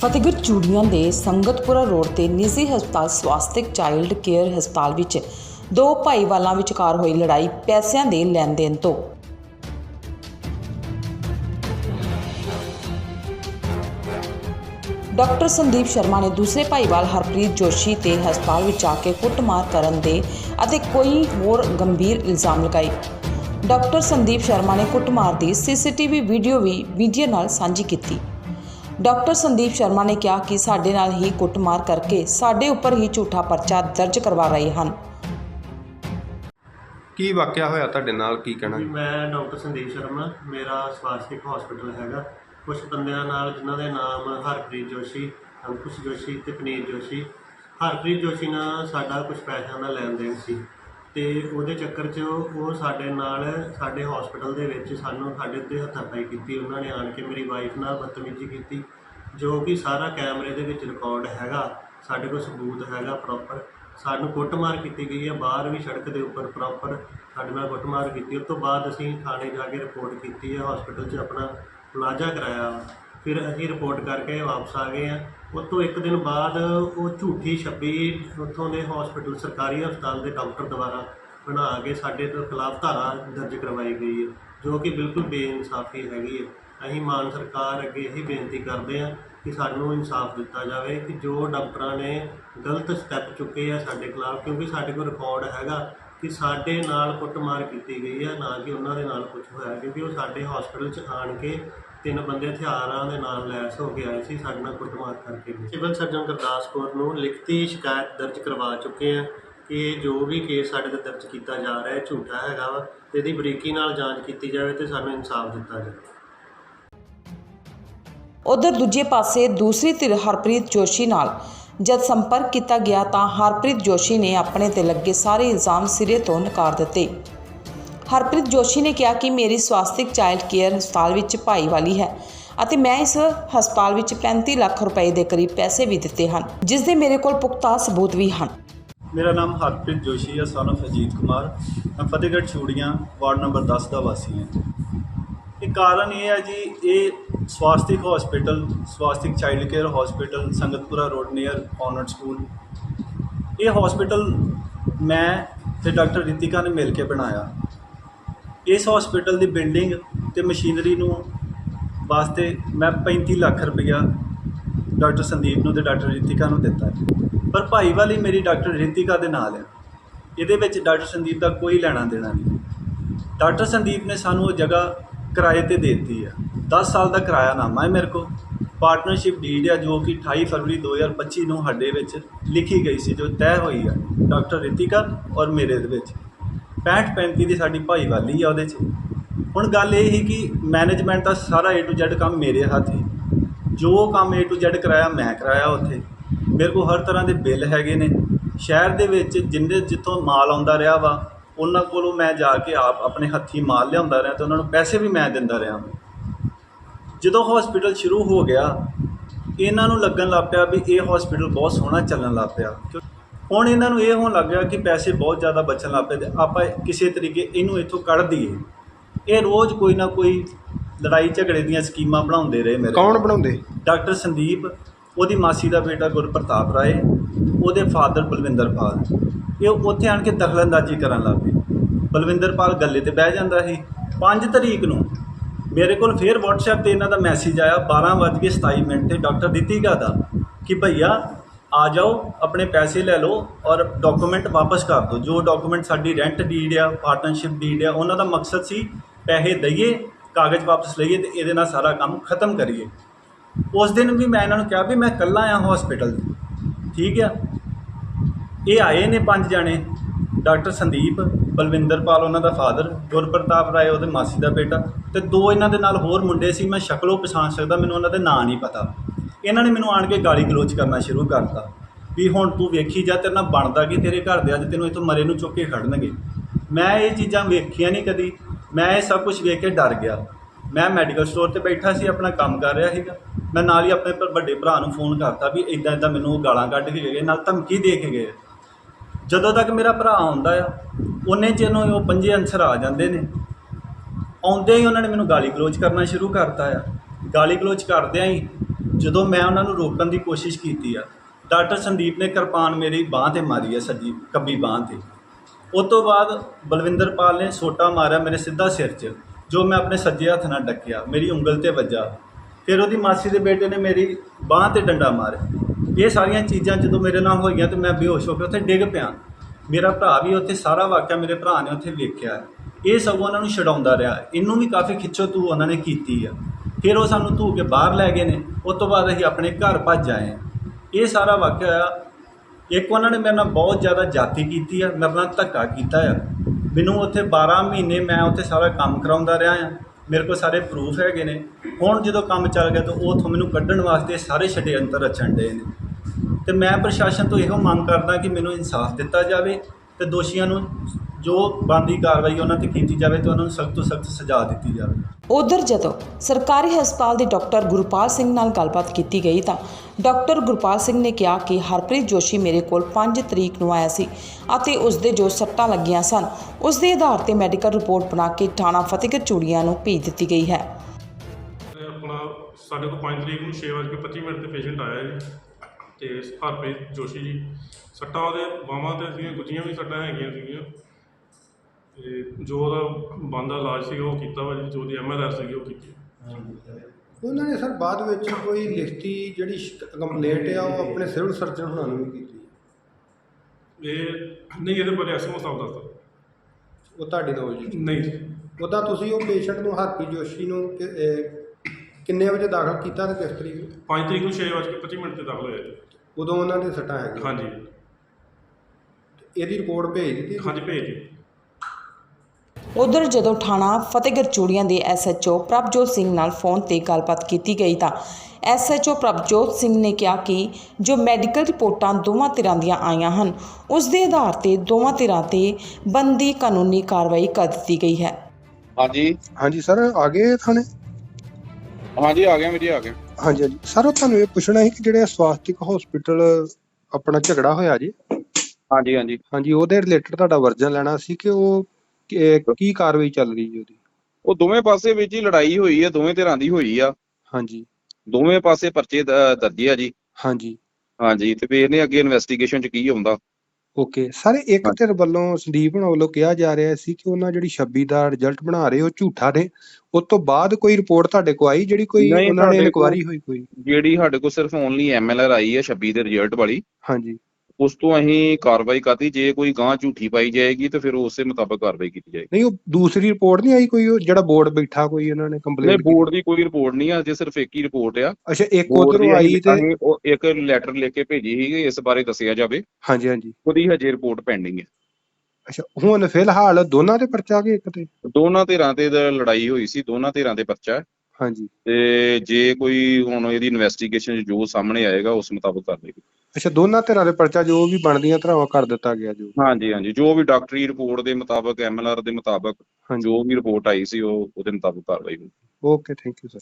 ਫਤਿਹਗੜ੍ਹ ਚੂੜੀਆਂ ਦੇ ਸੰਗਤਪੁਰਾ ਰੋਡ ਤੇ ਨਿੱਜੀ ਹਸਪਤਾਲ ਸਵਾਸਤਿਕ ਚਾਈਲਡ ਕੇਅਰ ਹਸਪਤਾਲ ਵਿੱਚ ਦੋ ਭਾਈਵਾਲਾਂ ਵਿਚਕਾਰ ਹੋਈ ਲੜਾਈ ਪੈਸਿਆਂ ਦੇ ਲੈਣ ਦੇਣ ਤੋਂ। ਡਾਕਟਰ ਸੰਦੀਪ ਸ਼ਰਮਾ ਨੇ ਦੂਸਰੇ ਭਾਈਵਾਲ ਹਰਪ੍ਰੀਤ ਜੋਸ਼ੀ ਤੇ ਹਸਪਤਾਲ ਵਿੱਚ ਆ ਕੇ ਕੁੱਟਮਾਰ ਕਰਨ ਦੇ ਅਤੇ ਕੋਈ ਹੋਰ ਗੰਭੀਰ ਇਲਜ਼ਾਮ ਲਗਾਏ। ਡਾਕਟਰ ਸੰਦੀਪ ਸ਼ਰਮਾ ਨੇ ਕੁੱਟਮਾਰ ਦੀ ਸੀਸੀਟੀਵੀ ਵੀਡੀਓ ਵੀ ਮੀਡੀਆ ਨਾਲ ਸਾਂਝੀ ਕੀਤੀ। ਡਾਕਟਰ ਸੰਦੀਪ ਸ਼ਰਮਾ ਨੇ ਕਿਹਾ ਕਿ ਸਾਡੇ ਨਾਲ ਹੀ ਕੁੱਟਮਾਰ ਕਰਕੇ ਸਾਡੇ ਉੱਪਰ ਹੀ ਝੂਠਾ ਪਰਚਾ ਦਰਜ ਕਰਵਾ ਰਹੇ ਹਨ। ਕੀ ਵਾਕਿਆ ਹੋਇਆ ਤੁਹਾਡੇ ਨਾਲ? ਕੀ ਕਹਿਣਾ? ਜੀ ਮੈਂ ਡਾਕਟਰ ਸੰਦੀਪ ਸ਼ਰਮਾ ਮੇਰਾ ਸਵਾਸਥਿਕ ਹਸਪੀਟਲ ਹੈਗਾ। ਕੁਝ ਬੰਦਿਆਂ ਨਾਲ ਜਿਨ੍ਹਾਂ ਦੇ ਨਾਮ ਹਰਪ੍ਰੀਤ ਜੋਸ਼ੀ ਅੰਕੁਸ਼ ਜੋਸ਼ੀ ਤੇ ਪਨੀਰ ਜੋਸ਼ੀ। ਹਰਪ੍ਰੀਤ ਜੋਸ਼ੀ ਨਾਲ ਸਾਡਾ ਕੁਝ ਪੈਸਿਆਂ ਦਾ ਲੈਣ ਦੇਣ ਸੀ। ਤੇ ਉਹਦੇ ਚੱਕਰ 'ਚ ਉਹ ਸਾਡੇ ਨਾਲ, ਸਾਡੇ ਹਸਪੀਟਲ ਦੇ ਵਿੱਚ ਸਾਨੂੰ ਸਾਡੇ ਉੱਤੇ ਹੱਥਾਪਾਈ ਕੀਤੀ, ਉਹਨਾਂ ਨੇ ਆਣ ਕੇ ਮੇਰੀ ਵਾਈਫ ਨਾਲ ਬਦਤਮੀਜ਼ੀ ਕੀਤੀ, ਜੋ ਕਿ ਸਾਰਾ ਕੈਮਰੇ ਦੇ ਵਿੱਚ ਰਿਕਾਰਡ ਹੈਗਾ, ਸਾਡੇ ਕੋਲ ਸਬੂਤ ਹੈਗਾ ਪ੍ਰੋਪਰ ਸਾਨੂੰ ਕੁੱਟਮਾਰ ਕੀਤੀ ਗਈ ਹੈ, ਬਾਹਰ ਵੀ ਸੜਕ ਦੇ ਉੱਪਰ ਪ੍ਰੋਪਰ ਸਾਡੇ ਨਾਲ ਕੁੱਟਮਾਰ ਕੀਤੀ, ਉਸ ਤੋਂ ਬਾਅਦ ਅਸੀਂ ਥਾਣੇ ਜਾ ਕੇ ਰਿਪੋਰਟ ਕੀਤੀ ਹੈ ਹਸਪੀਟਲ 'ਚ ਆਪਣਾ ਮੁਲਾਜ਼ਾ ਕਰਾਇਆ। ਫਿਰ ਅਸੀਂ ਰਿਪੋਰਟ ਕਰਕੇ ਵਾਪਸ ਆ ਗਏ ਆ ਉਹ ਤੋਂ ਇੱਕ ਦਿਨ ਬਾਅਦ ਉਹ ਝੂਠੀ ਛੱਬੀ ਉੱਥੋਂ ਦੇ ਹਸਪੀਟਲ ਸਰਕਾਰੀ ਹਸਪਤਾਲ ਦੇ ਡਾਕਟਰ ਦੁਆਰਾ ਬਣਾ ਕੇ ਸਾਡੇ ਤੋਂ ਖਿਲਾਫ ਧਾਰਾ ਦਰਜ ਕਰਵਾਈ ਗਈ ਹੈ, ਜੋ ਕਿ ਬਿਲਕੁਲ ਬੇਇਨਸਾਫੀ ਹੈਗੀ ਹੈ। ਅਸੀਂ ਮਾਨ ਸਰਕਾਰ ਅੱਗੇ ਇਹੀ ਬੇਨਤੀ ਕਰਦੇ ਹਾਂ ਕਿ ਸਾਨੂੰ ਇਨਸਾਫ ਦਿੱਤਾ ਜਾਵੇ ਕਿ ਜੋ ਡਾਕਟਰਾਂ ਨੇ ਗਲਤ ਸਟੈਪ ਚੁੱਕੇ ਆ ਸਾਡੇ ਖਿਲਾਫ, ਕਿਉਂਕਿ ਸਾਡੇ ਕੋਲ ਰਿਕਾਰਡ ਹੈਗਾ ਕਿ ਸਾਡੇ ਨਾਲ ਕੁੱਟਮਾਰ ਕੀਤੀ ਗਈ ਹੈ, ਨਾ ਕਿ ਉਹਨਾਂ ਦੇ ਨਾਲ ਕੁਝ ਹੋਇਆ, ਕਿਉਂਕਿ ਉਹ ਸਾਡੇ ਹਸਪੀਟਲ 'ਚ ਆਣ ਕੇ ਤਿੰਨ ਬੰਦੇ ਹਥਿਆਰਾਂ ਦੇ ਨਾਲ ਲੈਸ ਹੋ ਕੇ ਆਏ ਸੀ, ਸਾਡੇ ਨਾਲ ਕੁੱਟਮਾਰ ਕਰਕੇ ਸਿਵਲ ਸਰਜਨ ਗੁਰਦਾਸਪੁਰ ਨੂੰ ਲਿਖਤੀ ਸ਼ਿਕਾਇਤ ਦਰਜ ਕਰਵਾ ਚੁੱਕੇ ਆ ਕਿ ਜੋ ਵੀ ਕੇਸ ਸਾਡੇ ਤੇ ਦਰਜ ਕੀਤਾ ਜਾ ਰਿਹਾ ਹੈ ਝੂਠਾ ਹੈਗਾ ਵਾ ਤੇ ਇਹਦੀ ਬਰੀਕੀ ਨਾਲ ਜਾਂਚ ਕੀਤੀ ਜਾਵੇ ਤੇ ਸਾਨੂੰ ਇਨਸਾਫ ਦਿੱਤਾ ਜਾਵੇ। ਉਧਰ ਦੂਜੇ ਪਾਸੇ ਦੂਸਰੀ ਧਿਰ ਹਰਪ੍ਰੀਤ ਜੋਸ਼ੀ ਨਾਲ ਜਦ ਸੰਪਰਕ ਕੀਤਾ ਗਿਆ ਤਾਂ ਹਰਪ੍ਰੀਤ ਜੋਸ਼ੀ ਨੇ ਆਪਣੇ ਤੇ ਲੱਗੇ ਸਾਰੇ ਇਲਜ਼ਾਮ ਸਿਰੇ ਤੋਂ ਨਕਾਰ ਦਿੱਤੇ। ਹਰਪ੍ਰੀਤ ਜੋਸ਼ੀ ਨੇ ਕਿਹਾ ਕਿ ਮੇਰੀ ਸਵਾਸਥਿਕ ਚਾਈਲਡ ਕੇਅਰ ਹਸਪਤਾਲ ਵਿੱਚ ਭਾਈ ਵਾਲੀ ਹੈ ਅਤੇ ਮੈਂ ਇਸ ਹਸਪਤਾਲ ਵਿੱਚ 35 ਲੱਖ ਰੁਪਏ ਦੇ ਕਰੀਬ ਪੈਸੇ ਵੀ ਦਿੱਤੇ ਹਨ, ਜਿਸ ਦੇ ਮੇਰੇ ਕੋਲ ਪੁਖਤਾ ਸਬੂਤ ਵੀ ਹਨ। ਮੇਰਾ ਨਾਮ ਹਰਪ੍ਰੀਤ ਜੋਸ਼ੀ ਹੈ, son of ਅਜੀਤ ਕੁਮਾਰ। ਮੈਂ ਫਤਿਹਗੜ੍ਹ ਛੂੜੀਆਂ ਵਾਰਡ ਨੰਬਰ 10 ਦਾ ਵਾਸੀ ਹਾਂ। ਇਹ ਕਾਰਨ ਇਹ ਹੈ ਜੀ, ਇਹ Swasthik hospital Swasthik child care hospital Sangatpura road near convent school ਇਹ ਹਸਪੀਟਲ ਮੈਂ ਤੇ ਡਾਕਟਰ ਰਿਤਿਕਾ ਨੇ ਮਿਲ ਕੇ ਬਣਾਇਆ। ਇਸ ਹਸਪੀਟਲ ਦੀ ਬਿਲਡਿੰਗ ਤੇ ਮਸ਼ੀਨਰੀ ਨੂੰ ਵਾਸਤੇ ਮੈਂ 35 ਲੱਖ ਰੁਪਇਆ ਡਾਕਟਰ ਸੰਦੀਪ ਨੂੰ ਤੇ ਡਾਕਟਰ ਰਿਤਿਕਾ ਨੂੰ ਦਿੱਤਾ ਪਰ ਭਾਈਵਾਲੀ ਮੇਰੀ ਡਾਕਟਰ ਰਿਤਿਕਾ ਦੇ ਨਾਲ ਹੈ। ਇਹਦੇ ਵਿੱਚ ਡਾਕਟਰ ਸੰਦੀਪ ਦਾ ਕੋਈ ਲੈਣਾ ਦੇਣਾ ਨਹੀਂ। ਡਾਕਟਰ ਸੰਦੀਪ ਨੇ ਸਾਨੂੰ ਉਹ ਜਗ੍ਹਾ ਕਿਰਾਏ ਤੇ ਦੇ ਦਿੱਤੀ ਆ 10 ਸਾਲ ਦਾ ਕਿਰਾਇਆ ਨਾਮਾ ਹੈ ਮੇਰੇ ਕੋਲ। ਪਾਰਟਨਰਸ਼ਿਪ ਡੀਡ ਆ ਜੋ ਕਿ 28 ਫਰਵਰੀ 2025 ਨੂੰ ਸਾਡੇ ਵਿੱਚ ਲਿਖੀ ਗਈ ਸੀ, ਜੋ ਤੈਅ ਹੋਈ ਆ ਡਾਕਟਰ ਰਿਤਿਕਾ ਔਰ ਮੇਰੇ ਦੇ ਵਿੱਚ। 65 35 ਦੀ ਸਾਡੀ ਭਾਈਵਾਲੀ ਆ ਉਹਦੇ 'ਚ। ਹੁਣ ਗੱਲ ਇਹ ਹੀ ਕਿ ਮੈਨੇਜਮੈਂਟ ਦਾ ਸਾਰਾ A to Z ਕੰਮ ਮੇਰੇ ਹੱਥ ਹੀ ਜੋ ਕੰਮ A to Z ਕਰਾਇਆ, ਮੈਂ ਕਰਾਇਆ ਉੱਥੇ। ਮੇਰੇ ਕੋਲ ਹਰ ਤਰ੍ਹਾਂ ਦੇ ਬਿੱਲ ਹੈਗੇ ਨੇ। ਸ਼ਹਿਰ ਦੇ ਵਿੱਚ ਜਿੰਨੇ ਜਿੱਥੋਂ ਮਾਲ ਆਉਂਦਾ ਰਿਹਾ ਵਾ, ਉਹਨਾਂ ਕੋਲੋਂ ਮੈਂ ਜਾ ਕੇ ਆਪ ਆਪਣੇ ਹੱਥੀ ਮਾਲ ਲਿਆਉਂਦਾ ਰਿਹਾ ਤੇ ਉਹਨਾਂ ਨੂੰ ਪੈਸੇ ਵੀ ਮੈਂ ਦਿੰਦਾ ਰਿਹਾ। ਜਦੋਂ ਹਸਪੀਟਲ ਸ਼ੁਰੂ ਹੋ ਗਿਆ, ਇਹਨਾਂ ਨੂੰ ਲੱਗਣ ਲੱਗ ਪਿਆ ਵੀ ਇਹ ਹਸਪੀਟਲ ਬਹੁਤ ਸੋਹਣਾ ਚੱਲਣ ਲੱਗ ਪਿਆ। ਕਿਉਂ- ਹੁਣ ਇਹਨਾਂ ਨੂੰ ਇਹ ਹੋਣ ਲੱਗ ਗਿਆ ਕਿ ਪੈਸੇ ਬਹੁਤ ਜ਼ਿਆਦਾ ਬਚਣ ਲੱਗ ਪਏ ਤੇ ਆਪਾਂ ਕਿਸੇ ਤਰੀਕੇ ਇਹਨੂੰ ਇੱਥੋਂ ਕੱਢ ਦਈਏ। ਇਹ ਰੋਜ਼ ਕੋਈ ਨਾ ਕੋਈ ਲੜਾਈ ਝਗੜੇ ਦੀਆਂ ਸਕੀਮਾਂ ਬਣਾਉਂਦੇ ਰਹੇ ਮੇਰੇ ਕੌਣ ਬਣਾਉਂਦੇ? ਡਾਕਟਰ ਸੰਦੀਪ ਉਹਦੀ ਮਾਸੀ ਦਾ ਬੇਟਾ ਗੁਰਪ੍ਰਤਾਪ ਰਾਏ ਉਹਦੇ ਫਾਦਰ ਬਲਵਿੰਦਰ ਪਾਲ। ਇਹ ਉੱਥੇ ਆਣ ਕੇ ਦਖਲਅੰਦਾਜ਼ੀ ਕਰਨ ਲੱਗ ਪਏ ਬਲਵਿੰਦਰ ਪਾਲ ਗੱਲੇ ਤੇ ਬਹਿ ਜਾਂਦਾ ਸੀ। 5 ਤਰੀਕ ਨੂੰ ਮੇਰੇ ਕੋਲ ਫੇਰ WhatsApp ਤੇ ਇਹਨਾਂ ਦਾ ਮੈਸੇਜ ਆਇਆ 12:27 ਮਿੰਟ ਤੇ ਡਾਕਟਰ ਦਿੱਤੀਗਾ ਦਾ ਕਿ ਭਈਆ ਆ ਜਾਓ, ਆਪਣੇ ਪੈਸੇ ਲੈ ਲਓ ਔਰ ਡਾਕੂਮੈਂਟ ਵਾਪਸ ਕਰ ਦਿਓ। ਜੋ ਡਾਕੂਮੈਂਟ ਸਾਡੀ ਰੈਂਟ ਡੀਡ ਆ ਪਾਰਟਨਰਸ਼ਿਪ ਡੀਡ ਆ, ਉਹਨਾਂ ਦਾ ਮਕਸਦ ਸੀ ਪੈਸੇ ਦਈਏ, ਕਾਗਜ਼ ਵਾਪਸ ਲਈਏ ਤੇ ਇਹਦੇ ਨਾਲ ਸਾਰਾ ਕੰਮ ਖਤਮ ਕਰੀਏ। ਉਸ ਦਿਨ ਵੀ ਮੈਂ ਇਹਨਾਂ ਨੂੰ ਕਿਹਾ ਵੀ ਮੈਂ ਇਕੱਲਾ ਆ ਹਸਪੀਟਲ ਠੀਕ ਆ? ਇਹ ਆਏ ਨੇ ਪੰਜ ਜਾਣੇ। ਡਾਕਟਰ ਸੰਦੀਪ ਬਲਵਿੰਦਰਪਾਲ ਉਹਨਾਂ ਦਾ ਫਾਦਰ ਗੁਰਪ੍ਰਤਾਪ ਰਾਏ ਉਹਦੇ ਮਾਸੀ ਦਾ ਬੇਟਾ ਤੇ ਦੋ ਇਹਨਾਂ ਦੇ ਨਾਲ ਹੋਰ ਮੁੰਡੇ ਸੀ, ਮੈਂ ਸ਼ਕਲੋਂ ਪਛਾਣ ਸਕਦਾ, ਮੈਨੂੰ ਉਹਨਾਂ ਦੇ ਨਾਂ ਨਹੀਂ ਪਤਾ। ਇਹਨਾਂ ਨੇ ਮੈਨੂੰ ਆਣ ਕੇ ਗਾਲੀ ਗਲੋਚ ਕਰਨਾ ਸ਼ੁਰੂ ਕਰਤਾ ਵੀ ਹੁਣ ਤੂੰ ਵੇਖੀ ਜਾ, ਤੇਰੇ ਨਾਲ ਬਣਦਾ ਕਿ, ਤੇਰੇ ਘਰ ਦੇ ਅੱਜ ਤੈਨੂੰ ਇੱਥੋਂ ਮਰੇ ਨੂੰ ਚੁੱਕ ਕੇ ਖੜਨਗੇ। ਮੈਂ ਇਹ ਚੀਜ਼ਾਂ ਵੇਖੀਆਂ ਨਹੀਂ ਕਦੀ। ਮੈਂ ਇਹ ਸਭ ਕੁਝ ਵੇਖ ਕੇ ਡਰ ਗਿਆ। ਮੈਂ ਮੈਡੀਕਲ ਸਟੋਰ ਤੇ ਬੈਠਾ ਸੀ, ਆਪਣਾ ਕੰਮ ਕਰ ਰਿਹਾ ਸੀਗਾ। ਮੈਂ ਨਾਲ ਹੀ ਆਪਣੇ ਵੱਡੇ ਭਰਾ ਨੂੰ ਫੋਨ ਕਰਤਾ ਵੀ ਇਦਾਂ ਇਦਾਂ ਮੈਨੂੰ ਉਹ ਗਾਲਾਂ ਕੱਢ ਕੇ ਗਏ, ਨਾਲ ਧਮਕੀ ਦੇ ਕੇ ਗਏ। ਜਦੋਂ ਤੱਕ ਮੇਰਾ ਭਰਾ ਆਉਂਦਾ ਆ, ਉਹਨੇ ਚਿਰ ਨੂੰ ਉਹ ਪੰਜੇ ਅਨਸਰ ਆ ਜਾਂਦੇ ਨੇ। ਆਉਂਦੇ ਹੀ ਉਹਨਾਂ ਨੇ ਮੈਨੂੰ ਗਾਲੀ ਗਲੋਚ ਕਰਨਾ ਸ਼ੁਰੂ ਕਰਤਾ ਆ। ਗਾਲੀ ਗਲੋਚ ਕਰਦਿਆਂ ਹੀ ਜਦੋਂ ਮੈਂ ਉਹਨਾਂ ਨੂੰ ਰੋਕਣ ਦੀ ਕੋਸ਼ਿਸ਼ ਕੀਤੀ ਆ, ਡਾਕਟਰ ਸੰਦੀਪ ਨੇ ਕਿਰਪਾਨ ਮੇਰੀ ਬਾਹ ਤੇ ਮਾਰੀ ਆ ਸੱਜੀ, ਕੱਬੀ ਬਾਹ ਤੇ। ਉਸ ਤੋਂ ਬਾਅਦ ਬਲਵਿੰਦਰਪਾਲ ਨੇ ਸੋਟਾ ਮਾਰਿਆ ਮੇਰੇ ਸਿੱਧਾ ਸਿਰ 'ਚ, ਜੋ ਮੈਂ ਆਪਣੇ ਸੱਜੇ ਹੱਥ ਨਾਲ ਡੱਕਿਆ, ਮੇਰੀ ਉਂਗਲ ਤੇ ਵੱਜਾ। ਫਿਰ ਉਹਦੀ ਮਾਸੀ ਦੇ ਬੇਟੇ ਨੇ ਮੇਰੀ ਬਾਹ ਤੇ ਡੰਡਾ ਮਾਰਿਆ। ਇਹ ਸਾਰੀਆਂ ਚੀਜ਼ਾਂ ਜਦੋਂ ਮੇਰੇ ਨਾਲ ਹੋਈਆਂ ਤੇ ਮੈਂ ਬੇਹੋਸ਼ ਹੋ ਕੇ ਉੱਥੇ ਡਿੱਗ ਪਿਆ। ਮੇਰਾ ਭਰਾ ਵੀ ਉੱਥੇ ਸਾਰਾ ਵਾਕਿਆ ਮੇਰੇ ਭਰਾ ਨੇ ਉੱਥੇ ਵੇਖਿਆ। ਇਹ ਸਭ ਉਹਨਾਂ ਨੂੰ ਛਡਾਉਂਦਾ ਰਿਹਾ। ਇਹਨੂੰ ਵੀ ਕਾਫੀ ਖਿੱਚੋ ਤੂੰ ਉਹਨਾਂ ਨੇ ਕੀਤੀ ਆ। ਫਿਰ ਉਹ ਸਾਨੂੰ ਧੂ ਕੇ ਬਾਹਰ ਲੈ ਗਏ ਨੇ। ਉਸ ਤੋਂ ਬਾਅਦ ਅਸੀਂ ਆਪਣੇ ਘਰ ਭੱਜ ਆਏ। ਇਹ ਸਾਰਾ ਵਾਕਿਆ ਆ। ਇੱਕ ਉਹਨਾਂ ਨੇ ਮੇਰੇ ਨਾਲ ਬਹੁਤ ਜ਼ਿਆਦਾ ਜਾਤੀ ਕੀਤੀ ਆ। ਮੇਰੇ ਨਾਲ ਧੱਕਾ ਕੀਤਾ ਆ। ਮੈਨੂੰ ਉੱਥੇ 12 ਮਹੀਨੇ ਮੈਂ ਉੱਥੇ ਸਾਰਾ ਕੰਮ ਕਰਾਉਂਦਾ ਰਿਹਾ ਆ। ਮੇਰੇ ਕੋਲ ਸਾਰੇ ਪ੍ਰੂਫ ਹੈਗੇ ਨੇ। ਹੁਣ ਜਦੋਂ ਕੰਮ ਚੱਲ ਗਿਆ ਤਾਂ ਉਹ ਉੱਥੋਂ ਮੈਨੂੰ ਕੱਢਣ ਵਾਸਤੇ ਸਾਰੇ ਛੱਡੇ ਅੰਤਰ ਰਚਣ ਦੇ ਨੇ। ਤੇ ਮੈਂ ਪ੍ਰਸ਼ਾਸਨ ਤੋਂ ਇਹੋ ਮੰਗ ਕਰਦਾ ਕਿ ਮੈਨੂੰ ਇਨਸਾਫ ਦਿੱਤਾ ਜਾਵੇ ਤੇ ਦੋਸ਼ੀਆਂ ਨੂੰ ਜੋ ਬੰਦੀ ਕਾਰਵਾਈ ਉਹਨਾਂ ਤੇ ਕੀਤੀ ਜਾਵੇ ਤੇ ਉਹਨਾਂ ਨੂੰ ਸਖਤ ਤੋਂ ਸਖਤ ਸਜ਼ਾ ਦਿੱਤੀ ਜਾਵੇ। ਉਧਰ ਜਦੋਂ ਸਰਕਾਰੀ ਹਸਪਤਾਲ ਦੇ ਡਾਕਟਰ ਗੁਰਪਾਲ ਸਿੰਘ ਨਾਲ ਗੱਲਬਾਤ ਕੀਤੀ ਗਈ ਤਾਂ ਡਾਕਟਰ ਗੁਰਪਾਲ ਸਿੰਘ ਨੇ ਕਿਹਾ ਕਿ ਹਰਪ੍ਰੀਤ ਜੋਸ਼ੀ ਮੇਰੇ ਕੋਲ 5 ਤਰੀਕ ਨੂੰ ਆਇਆ ਸੀ ਅਤੇ ਉਸ ਦੇ ਜੋ ਸੱਟਾਂ ਲੱਗੀਆਂ ਸਨ ਉਸ ਦੇ ਆਧਾਰ ਤੇ ਮੈਡੀਕਲ ਰਿਪੋਰਟ ਬਣਾ ਕੇ ਥਾਣਾ ਫਤਿਹਗੜ੍ਹ ਚੂੜੀਆਂ ਨੂੰ ਭੇਜ ਦਿੱਤੀ ਗਈ ਹੈ। ਤੇ ਆਪਣਾ ਸਾਡੇ ਕੋਲ 5 ਤਰੀਕ ਨੂੰ 6:25 ਮਿੰਟ ਤੇ ਪੇਸ਼ੈਂਟ ਆਇਆ ਜੀ ਤੇ ਹਰਪ੍ਰੀਤ ਜੋਸ਼ੀ ਜੀ। ਸੱਟਾਂ ਉਹਦੇ ਬਾਹਾਂ ਤੇ ਸੀਗੀਆਂ ਗੁੱਜੀਆਂ ਵੀ ਸੱਟਾਂ ਹੈਗੀਆਂ ਸੀਗੀਆਂ। ਤੇ ਜੋ ਉਹਦਾ ਬੰਦਾ ਇਲਾਜ ਸੀ ਉਹ ਕੀਤਾ ਵਾ ਜੀ ਜੋ ਉਹਦੀ ਐਮਐਲਆਰ ਸੀਗੀ ਉਹ ਕੀਤੀ। ਉਹਨਾਂ ਨੇ ਸਰ ਬਾਅਦ ਵਿੱਚ ਕੋਈ ਲਿਖਤੀ ਜਿਹੜੀ ਕੰਪਲੇਂਟ ਆ ਉਹ ਆਪਣੇ ਸਿਵਲ ਸਰਜਨ ਹੁਣਾਂ ਨੂੰ ਵੀ ਕੀਤੀ? ਇਹ ਨਹੀਂ ਇਹਦੇ ਬਾਰੇ ਐਸਐਮਓ ਸਾਹਿਬ ਦੱਸਦਾ ਉਹ ਤੁਹਾਡੀ ਨੌਲੇਜ ਨਹੀਂ ਜੀ। ਉਹਦਾ ਤੁਸੀਂ ਉਹ ਪੇਸ਼ੈਂਟ ਨੂੰ ਹਰਪ੍ਰੀਤ ਜੋਸ਼ੀ ਨੂੰ ਕਿ- ਕਿੰਨੇ ਵਜੇ ਦਾਖਲ ਕੀਤਾ ਤੇ ਕਿਸ ਤਰੀਕ ਨੂੰ? 5 ਤਰੀਕ ਨੂੰ 6:25 ਮਿੰਟ ਤੇ ਦਾਖਲ ਹੋਇਆ ਜੀ। ਉਦੋਂ ਉਹਨਾਂ ਦੇ ਸੱਟਾਂ ਹੈਗੀਆਂ? ਹਾਂਜੀ। ਇਹਦੀ ਰਿਪੋਰਟ ਭੇਜ ਦਿੱਤੀ? ਹਾਂਜੀ ਭੇਜ ਜੀ ਉਧਰ ਜਦੋਂ ਥਾਣਾ ਫਤਿਹਗੜ੍ਹ ਚੂੜੀਆਂ ਦੇ ਐਸਐਚਓ ਪ੍ਰਭਜੋਤ ਸਿੰਘ ਨਾਲ ਫੋਨ ਤੇ ਗੱਲਬਾਤ ਕੀਤੀ ਗਈ ਤਾਂ ਐਸਐਚਓ ਪ੍ਰਭਜੋਤ ਸਿੰਘ ਨੇ ਕਿਹਾ ਕਿ ਜੋ ਮੈਡੀਕਲ ਰਿਪੋਰਟਾਂ ਦੋਵਾਂ ਧਿਰਾਂ ਦੀਆਂ ਆਈਆਂ ਹਨ ਉਸ ਦੇ ਆਧਾਰ ਤੇ ਦੋਵਾਂ ਧਿਰਾਂ ਤੇ ਬੰਦੀ ਕਾਨੂੰਨੀ ਕਾਰਵਾਈ ਕਰ ਦਿੱਤੀ ਗਈ ਹੈ। ਹਾਂਜੀ। ਹਾਂਜੀ ਸਰ ਆ ਗਏ ਥਾਣੇ? ਹਾਂਜੀ ਆ ਗਿਆ ਵੀਰੇ ਆ ਗਿਆ ਹਾਂਜੀ ਹਾਂਜੀ। ਸਰ ਉਹ ਤੁਹਾਨੂੰ ਇਹ ਪੁੱਛਣਾ ਸੀ ਕਿ ਜਿਹੜੇ ਸਵਾਸਤਿਕ ਹਸਪੀਟਲ ਆਪਣਾ ਝਗੜਾ ਹੋਇਆ ਜੀ? ਹਾਂਜੀ ਹਾਂਜੀ। ਹਾਂਜੀ ਉਹਦੇ ਰਿਲੇਟਡ ਤੁਹਾਡਾ ਵਰਜਨ ਲੈਣਾ ਸੀ ਕਿ ਉਹ ਕਿ- ਕਾਰਵਾਈ ਚੱਲ ਰਹੀ ਜੀ ਉਹਦੀ? ਉਹ ਦੋਵੇਂ ਪਾਸੇ ਵਿੱਚ ਹੀ ਲੜਾਈ ਹੋਈ ਹੈ ਦੋਵੇਂ ਧਿਰਾਂ ਦੀ ਹੋਈ ਆ। ਹਾਂਜੀ। ਦੋਵੇਂ ਪਾਸੇ ਪਰਚੇ ਦਰਜੇ ਆ ਜੀ। ਹਾਂਜੀ। ਹਾਂਜੀ ਤੇ ਫਿਰ ਇਹਨੇ ਅੱਗੇ ਇਨਵੈਸਟੀਗੇਸ਼ਨ ਚ ਕੀ ਆਉਂਦਾ? ਓਕੇ। ਸਰ ਇੱਕ ਧਿਰ ਵੱਲੋਂ ਸੰਦੀਪ ਹੁਣਾਂ ਵੱਲੋਂ ਕਿਹਾ ਜਾ ਰਿਹਾ ਸੀ ਕਿ ਉਹਨਾਂ ਜਿਹੜੀ 26 ਦਾ ਰਿਜ਼ਲਟ ਬਣਾ ਰਹੇ ਉਹ ਝੂਠਾ ਨੇ। ਉਸ ਤੋਂ ਬਾਅਦ ਕੋਈ ਰਿਪੋਰਟ ਤੁਹਾਡੇ ਕੋਲ ਆਈ ਜਿਹੜੀ ਕੋਈ ਉਹਨਾਂ ਨੇ ਇਨਕੁਆਰੀ ਹੋਈ ਕੋਈ? ਜਿਹੜੀ ਸਾਡੇ ਕੋਲ ਸਿਰਫ ਓਨਲੀ ਐਮਐਲਆਰ ਆਈ ਹੈ 26 ਦੇ ਰਿਜ਼ਲਟ ਵਾਲੀ। ਹਾਂਜੀ। ਉਸ ਤੋਂ ਅਸੀਂ ਕਾਰਵਾਈ ਕਰਤੀ ਜੇ ਕੋਈ ਗਾਂ ਝੂਠੀ ਪਾਈ ਜਾਏਗੀ ਤੇ ਫਿਰ ਉਸੇ ਮੁਤਾਬਕ ਕਾਰਵਾਈ ਕੀਤੀ ਜਾਏਗੀ। ਨਹੀਂ ਉਹ ਦੂਸਰੀ ਰਿਪੋਰਟ ਨਹੀਂ ਆਈ ਕੋਈ ਉਹ ਜਿਹੜਾ ਬੋਰਡ ਬੈਠਾ ਕੋਈ ਉਹਨਾਂ ਨੇ ਨਹੀਂ ਕੰਪਲੇਂਟ ਬੋਰਡ ਦੀ ਕੋਈ ਰਿਪੋਰਟ ਨਹੀਂ ਆ ਜੇ ਸਿਰਫ ਇੱਕ ਹੀ ਰਿਪੋਰਟ ਆ। ਅੱਛਾ ਇੱਕ ਉਧਰੋਂ ਆਈ ਤੇ ਉਹ ਇੱਕ ਲੈਟਰ ਲਿਖ ਕੇ ਭੇਜੀ ਸੀ ਇਸ ਬਾਰੇ ਦੱਸਿਆ ਜਾਵੇ। ਹਾਂਜੀ ਹਾਂਜੀ। ਉਹਦੀ ਹਜੇ ਰਿਪੋਰਟ ਪੈਂਡਿੰਗ ਹੈ ਅੱਛਾ ਹੁਣ ਫਿਲਹਾਲ ਦੋਨਾਂ ਦੇ ਪਰਚਾ ਕੇ ਇੱਕ ਤੇ? ਦੋਨਾਂ ਧਿਰਾਂ ਤੇ ਤਾਂ ਲੜਾਈ ਹੋਈ ਸੀ ਦੋਨਾਂ ਧਿਰਾਂ ਦੇ ਪਰਚਾ। ਹਾਂਜੀ। ਤੇ ਜੇ ਕੋਈ ਹੁਣ ਇਹਦੀ ਇਨਵੈਸਟੀਗੇਸ਼ਨ ਜੋ ਸਾਹਮਣੇ ਆਏਗਾ ਉਸ ਮੁਤਾਬਕ ਕਰ ਲੇਗੀ ਅੱਛਾ ਦੋਨਾਂ ਧਿਰਾਂ ਦੇ ਪਰਚਾ ਜੋ ਵੀ ਬਣਦੀਆਂ ਧਰਾਵਾਂ ਕਰ ਦਿੱਤਾ ਗਿਆ ਜੋ। ਹਾਂਜੀ ਹਾਂਜੀ ਜੋ ਵੀ ਡਾਕਟਰੀ ਰਿਪੋਰਟ ਦੇ ਮੁਤਾਬਕ ਐਮਐਲਆਰ ਦੇ ਮੁਤਾਬਕ ਜੋ ਵੀ ਰਿਪੋਰਟ ਆਈ ਸੀ ਉਹ ਉਹਦੇ ਮੁਤਾਬਕ ਕਾਰਵਾਈ ਹੋਈ ਓਕੇ ਥੈਂਕ ਯੂ ਸਰ।